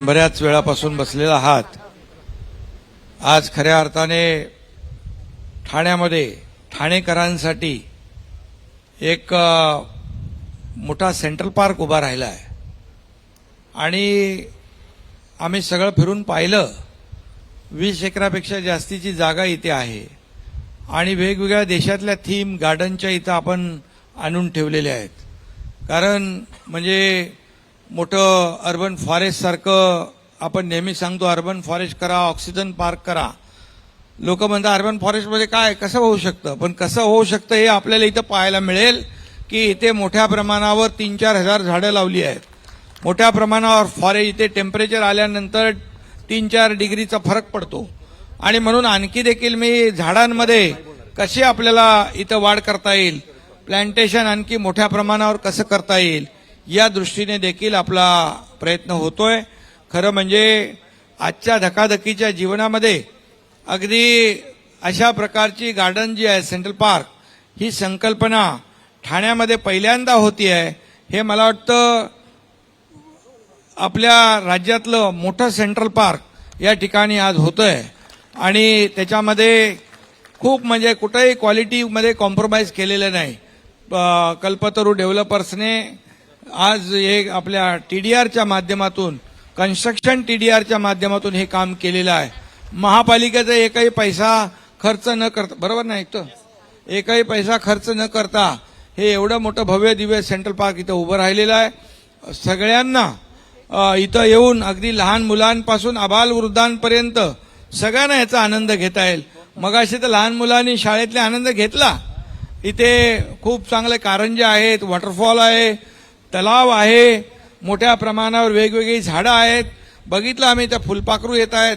बऱ्याच वेळापासून बसलेला आहात. आज खऱ्या अर्थाने ठाण्यामध्ये ठाणेकरांसाठी एक मोठा सेंट्रल पार्क उभा राहिला आहे. आणि आम्ही सगळं फिरून पाहिलं वीस एकरापेक्षा जास्तीची जागा इथे आहे. आणि वेगवेगळ्या देशातल्या थीम गार्डनच्या इथं आपण आणून ठेवलेल्या आहेत. कारण म्हणजे मोठं अर्बन फॉरेस्ट सारखं आपण नेहमी सांगतो अर्बन फॉरेस्ट करा ऑक्सिजन पार्क करा. लोक म्हणतात अर्बन फॉरेस्टमध्ये म्हणजे काय? कसं होऊ शकतं? पण कसं होऊ शकतं हे आपल्याला इथं पाहायला मिळेल की इथे मोठ्या प्रमाणावर तीन चार हजार झाडं लावली आहेत. मोठ्या प्रमाणावर फॉरेस्ट इथे टेम्परेचर आल्यानंतर तीन चार डिग्रीचा फरक पडतो. आणि म्हणून आणखी देखील मी झाडांमध्ये कशी आपल्याला इथं वाढ करता येईल प्लांटेशन आणखी मोठ्या प्रमाणावर कसं करता येईल या दृष्टीने देखील आपला प्रयत्न होतोय. खरं म्हणजे आजच्या धकाधकीच्या जीवनामध्ये अगदी अशा प्रकारची गार्डन जी आहे सेंट्रल पार्क ही संकल्पना ठाण्यामध्ये पहिल्यांदा होती आहे. हे मला वाटतं आपल्या राज्यातलं मोठं सेंट्रल पार्क या ठिकाणी आज होतंय. आणि त्याच्यामध्ये खूप म्हणजे कुठंही क्वालिटीमध्ये कॉम्प्रोमाइज केलेलं नाही. प- कल्पतरू डेव्हलपर्सने आज हे आपल्या टी डी आरच्या माध्यमातून कन्स्ट्रक्शन टी डी आरच्या माध्यमातून हे काम केलेलं आहे. महापालिकेचा एकही पैसा खर्च न करता बरोबर नाही तर? एकही पैसा खर्च न करता हे एवढं मोठं भव्य दिव्य सेंट्रल पार्क इथं उभं राहिलेलं आहे. सगळ्यांना इथं येऊन अगदी लहान मुलांपासून अबाल वृद्धांपर्यंत सगळ्यांना याचा आनंद घेता येईल. मगाशी तर लहान मुलांनी शाळेतले आनंद घेतला. इथे खूप चांगले कारंजे आहेत वॉटरफॉल आहे तलाव आहे मोठ्या प्रमाणावर वेगवेगळी झाडं आहेत. बघितलं आम्ही त्या फुलपाखरू येत आहेत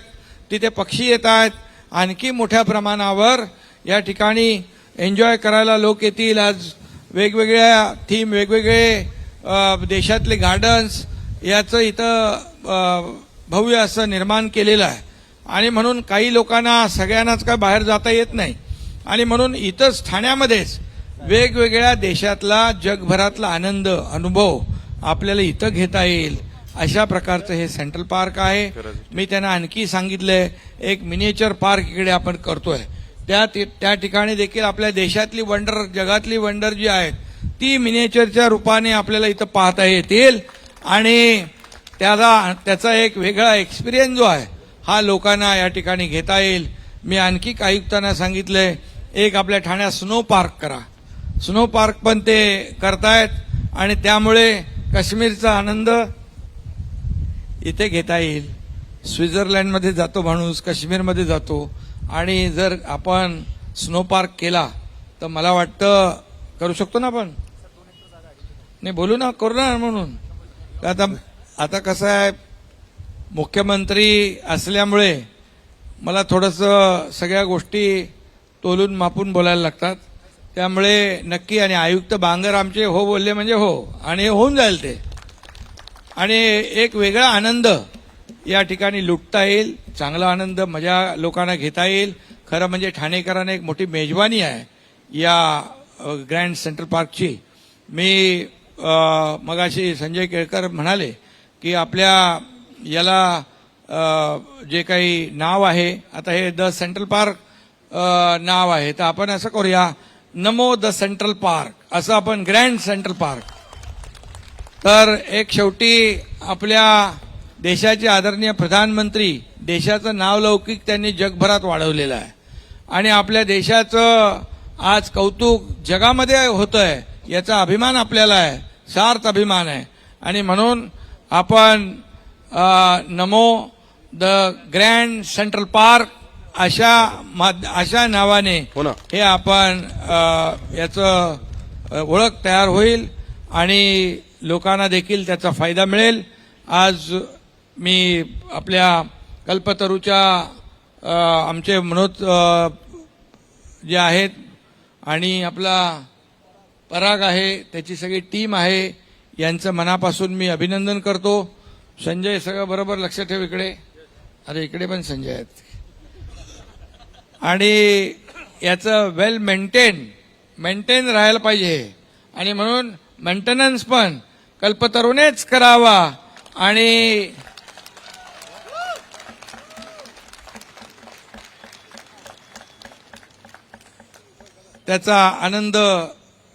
तिथे पक्षी येत आहेत. आणखी मोठ्या प्रमाणावर या ठिकाणी एन्जॉय करायला लोक येतील. आज वेगवेगळ्या थीम वेगवेगळे देशातले गार्डन्स याचं इथं भव्य असं निर्माण केलेलं आहे. आणि म्हणून काही लोकांना सगळ्यांनाच काय बाहेर जाता येत नाही. आणि म्हणून इथंच ठाण्यामध्येच वेगवेगळ्या देशातला जगभरातला आनंद अनुभव आपल्याला इथं घेता येईल. अशा प्रकारचं हे सेंट्रल पार्क आहे. मी त्यांना आणखी सांगितलंय एक मिनिएचर पार्क इकडे आपण करतोय. त्या त्या ठिकाणी देखील आपल्या देशातली वंडर जगातली वंडर जी आहेत ती मिनिएचरच्या रूपाने आपल्याला इथं पाहता येतील. आणि त्याला त्याचा एक वेगळा एक्सपिरियन्स जो आहे हा लोकांना या ठिकाणी घेता येईल. मी आणखी आयुक्तांना सांगितलंय एक आपल्या ठाण्यात स्नो पार्क करा. स्नो पार्क पण ते करतायत आणि त्यामुळे काश्मीरचा आनंद इथे घेता येईल. स्वित्झर्लंडमध्ये जातो माणूस काश्मीरमध्ये जातो. आणि जर आपण स्नो पार्क केला तर मला वाटतं करू शकतो ना आपण? नाही बोलू ना करू ना म्हणून. आता आता कसं आहे मुख्यमंत्री असल्यामुळे मला थोडंसं सगळ्या गोष्टी तोलून मापून बोलायला लागतात. त्यामुळे नक्की आणि आयुक्त बांगर आमचे हो बोलले म्हणजे हो आणि हे होऊन जाईल ते. आणि एक वेगळा आनंद या ठिकाणी लुटता येईल चांगला आनंद मजा लोकांना घेता येईल. खरं म्हणजे ठाणेकरांना एक मोठी मेजवानी आहे या ग्रँड सेंट्रल पार्कची. मी मगाशी संजय केळकर म्हणाले की आपल्या याला जे काही नाव आहे आता हे द सेंट्रल पार्क नाव आहे. तर आपण असं करूया नमो द सेंट्रल पार्क असं आपण ग्रँड सेंट्रल पार्क. तर एक शेवटी आपल्या देशाचे आदरणीय प्रधानमंत्री देशाचं नावलौकिक त्यांनी जगभरात वाढवलेलं आहे. आणि आपल्या देशाचं आज कौतुक जगामध्ये होतंय याचा अभिमान आपल्याला आहे सार्थ अभिमान आहे. आणि म्हणून आपण Namo the grand central park अशा माध- अशा नावाने हो. हे आपण याचं ओळख तयार होईल आणि लोकांना देखील त्याचा फायदा मिळेल. आज मी आपल्या कल्पतरूच्या आमचे मनोज जे आहेत आणि आपला पराग आहे त्याची सगळी टीम आहे यांचं मनापासून मी अभिनंदन करतो. संजय सगळं बरोबर लक्ष ठेव इकडे. अरे इकडे पण संजय आहेत. आणि याचं वेल मेंटेन मेंटेन राहायला पाहिजे. आणि म्हणून मेंटेनन्स पण कल्पतरूनेच करावा. आणि त्याचा आनंद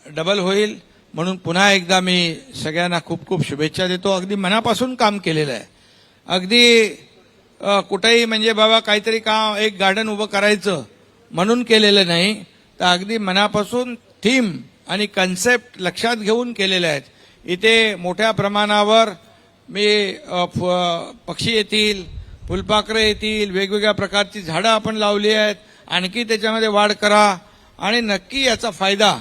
डबल होईल. म्हणून पुन्हा एकदा मी सगळ्यांना खूप खूप शुभेच्छा देतो. अगदी मनापासून काम केलेलं आहे. अगदी कुठेही म्हणजे बाबा काहीतरी का एक गार्डन उभं करायचं म्हणून केलेलं नाही तर अगदी मनापासून थीम आणि कन्सेप्ट लक्षात घेऊन केलेले आहेत. इथे मोठ्या प्रमाणावर मी फ- पक्षी येतील फुलपाखरं येतील वेगवेगळ्या प्रकारची झाडं आपण लावली आहेत आणखी त्याच्यामध्ये वाढ करा आणि नक्की याचा फायदा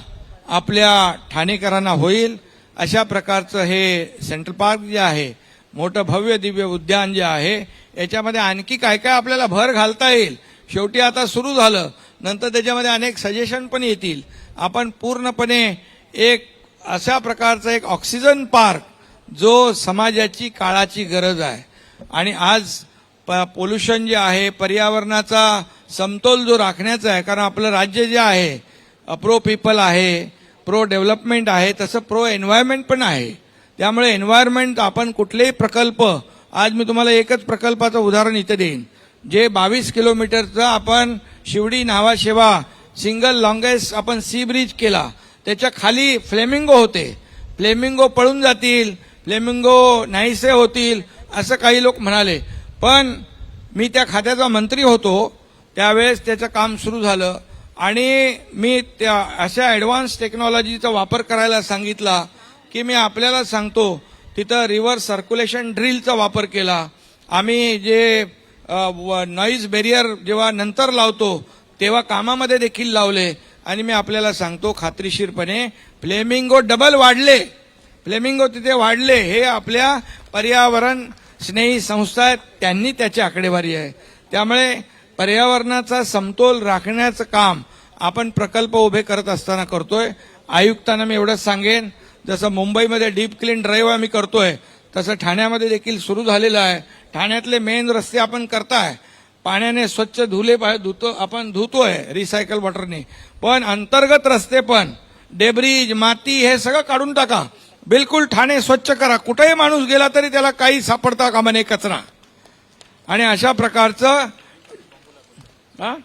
आपल्या ठाणेकरांना होईल. अशा प्रकारचं हे सेंट्रल पार्क जे आहे मोठं भव्य दिव्य उद्यान जे आहे याच्यामध्ये आणखी काय काय आपल्याला भर घालता येईल? शेवटी आता सुरू झालं. नंतर त्याच्यामध्ये अनेक सजेशन पण येतील. आपण पूर्णपणे एक अशा प्रकारचा एक ऑक्सिजन पार्क जो समाजाची काळाची गरज आहे. आणि आज प पोल्युशन जे आहे पर्यावरणाचा समतोल जो राखण्याचा आहे कारण आपलं राज्य जे आहे प्रो पीपल आहे प्रो डेव्हलपमेंट आहे तसं प्रो एन्व्हायरमेंट पण आहे. त्यामुळे एन्व्हायरमेंट आपण कुठलेही प्रकल्प आज मी तुम्हाला एकच प्रकल्पाचं उदाहरण इथे देईन. जे बावीस किलोमीटरचं आपण शिवडी न्हावाशेवा सिंगल लॉंगेस्ट आपण सी ब्रिज केला. त्याच्याखाली फ्लेमिंगो होते. फ्लेमिंगो पळून जातील. फ्लेमिंगो नाहीसे होतील असं काही लोक म्हणाले. पण मी त्या खात्याचा मंत्री होतो. त्यावेळेस त्याचं काम सुरू झालं. आणि मी त्या अशा ॲडव्हान्स टेक्नॉलॉजीचा वापर करायला सांगितला की मी आपल्याला सांगतो तिथं रिव्हर्स सर्क्युलेशन ड्रिलचा वापर केला. आम्ही जे नॉईज बॅरियर जेव्हा नंतर लावतो तेव्हा कामामध्ये देखील लावले. आणि मी आपल्याला सांगतो खात्रीशीरपणे फ्लेमिंगो डबल वाढले. फ्लेमिंगो तिथे वाढले. हे आपल्या पर्यावरण स्नेही संस्था आहेत. त्यांनी त्याची आकडेवारी आहे. त्यामुळे पर्यावरणाचा समतोल राखण्याचं काम आपण प्रकल्प उभे करत असताना करतोय. आयुक्तांना मी एवढंच सांगेन. जसं मुंबईमध्ये डीप क्लीन ड्राईव्ह आम्ही करतोय तसं ठाण्यामध्ये देखील सुरू झालेलं आहे. ठाण्यातले मेन रस्ते आपण करताय. पाण्याने स्वच्छ धुले धुतो आपण धुतोय रिसायकल वॉटरने पण अंतर्गत रस्ते पण डेब्रिज माती हे सगळं काढून टाका. बिलकुल ठाणे स्वच्छ करा. कुठेही माणूस गेला तरी त्याला काही सापडता कामा नाही कचरा. आणि अशा प्रकारचं हा?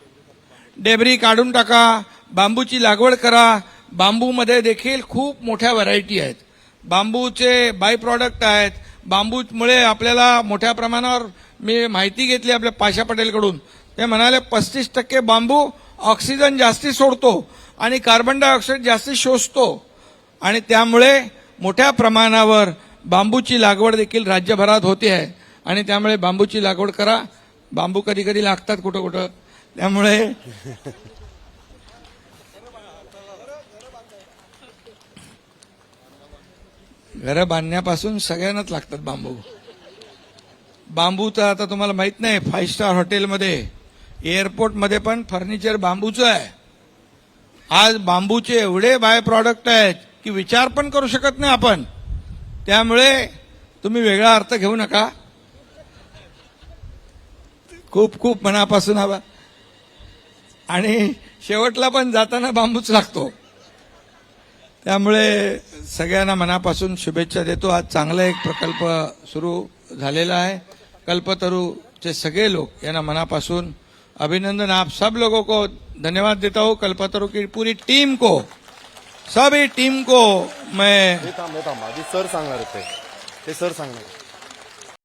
डेबरी काढून टाका. बांबूची लागवड करा. बांबूमध्ये देखील खूप मोठ्या व्हरायटी आहेत. बांबूचे बाय प्रॉडक्ट आहेत. बांबूमुळे आपल्याला मोठ्या प्रमाणावर मी माहिती घेतली आपल्या पाशा पटेलकडून. ते म्हणाले पस्तीस टक्के बांबू ऑक्सिजन जास्ती सोडतो आणि कार्बन डायऑक्साईड जास्ती शोषतो. आणि त्यामुळे मोठ्या प्रमाणावर बांबूची लागवड देखील राज्यभरात होते आहे. आणि त्यामुळे बांबूची लागवड करा. बांबू कधी कधी लागतात कुठं कुठं. त्यामुळे घरं बांधण्यापासून सगळ्यांनाच लागतात बांबू. बांबू तर आता तुम्हाला माहीत नाही फाईव्ह स्टार हॉटेलमध्ये एअरपोर्टमध्ये पण फर्निचर बांबूचं आहे. आज बांबूचे एवढे बाय प्रॉडक्ट आहेत की विचार पण करू शकत नाही आपण. त्यामुळे तुम्ही वेगळा अर्थ घेऊ नका. खूप खूप मनापासून हवा आणि शेवटला पण जाताना बांबूच लागतो. त्यामुळे सगळ्यांना मनापासून शुभेच्छा देतो. आज चांगला एक प्रकल्प सुरू झालेला आहे. कल्पतरूचे सगळे लोक यांना मनापासून अभिनंदन. आप सब लोगों को धन्यवाद देता हूँ. कल्पतरू की पूरी टीम को सभी टीम को मैं हे थांब सर सांगणार ते ते सर सांगणार